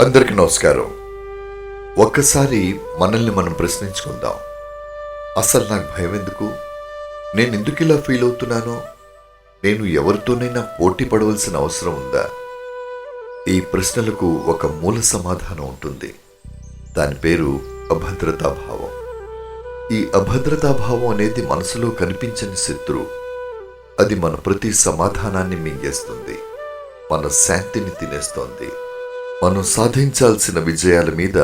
అందరికి నమస్కారం. ఒక్కసారి మనల్ని మనం ప్రశ్నించుకుందాం. అసలు నాకు భయం ఎందుకు? నేను ఎందుకు ఇలా ఫీల్ అవుతున్నానో? నేను ఎవరితోనైనా పోటీ పడవలసిన అవసరం ఉందా? ఈ ప్రశ్నలకు ఒక మూల సమాధానం ఉంటుంది. దాని పేరు అభద్రతాభావం ఈ అభద్రతాభావం అనేది మనసులో కనిపించని శత్రు. అది మన ప్రతి సమాధానాన్ని మింగేస్తుంది. మన శాంతిని తినేస్తోంది. మనం సాధించాల్సిన విజయాల మీద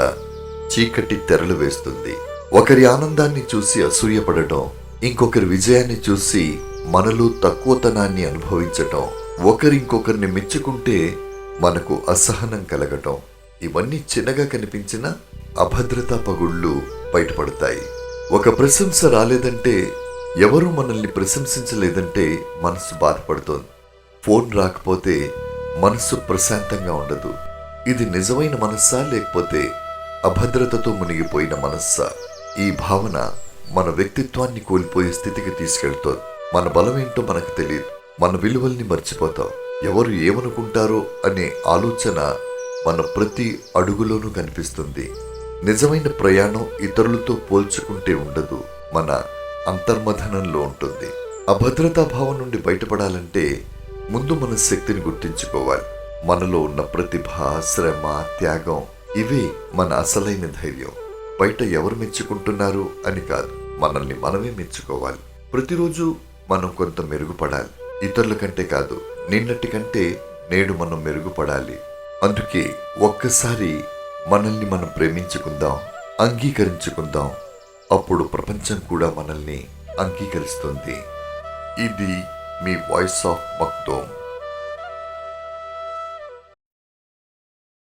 చీకటి తెరలు వేస్తుంది. ఒకరి ఆనందాన్ని చూసి అసూయపడటం ఇంకొకరి విజయాన్ని చూసి మనలో తక్కువతనాన్ని అనుభవించటం ఒకరింకొకరిని మెచ్చుకుంటే మనకు అసహనం కలగటం ఇవన్నీ చిన్నగా కనిపించిన అభద్రతా పగుళ్ళు బయటపడతాయి. ఒక ప్రశంస రాలేదంటే ఎవరు మనల్ని ప్రశంసించలేదంటే మనసు బాధపడుతోంది. ఫోన్ రాకపోతే మనస్సు ప్రశాంతంగా ఉండదు. ఇది నిజమైన మనస్సా లేకపోతే అభద్రతతో మునిగిపోయిన మనస్సా? ఈ భావన మన వ్యక్తిత్వాన్ని కోల్పోయే స్థితికి తీసుకెళ్తోంది. మన బలమేంటో మనకు తెలియదు. మన విలువల్ని మర్చిపోతాం. ఎవరు ఏమనుకుంటారో అనే ఆలోచన మన ప్రతి అడుగులోనూ కనిపిస్తుంది. నిజమైన ప్రయాణం ఇతరులతో పోల్చుకుంటే ఉండదు. మన అంతర్మథనంలో ఉంటుంది. అభద్రతా భావం నుండి బయటపడాలంటే ముందు మన శక్తిని గుర్తించుకోవాలి. మనలో ఉన్న ప్రతిభ శ్రమ త్యాగం ఇవే మన అసలైన ధైర్యం. బయట ఎవరు మెచ్చుకుంటున్నారు అని కాదు మనల్ని మనమే మెచ్చుకోవాలి. ప్రతిరోజు మనం కొంత మెరుగుపడాలి. ఇతరుల కంటే కాదు నిన్నటి కంటే నేడు మనం మెరుగుపడాలి. అందుకే ఒక్కసారి మనల్ని మనం ప్రేమించుకుందాం అంగీకరించుకుందాం. అప్పుడు ప్రపంచం కూడా మనల్ని అంగీకరిస్తుంది. ఇది మీ వాయిస్ ఆఫ్ మక్తోమ్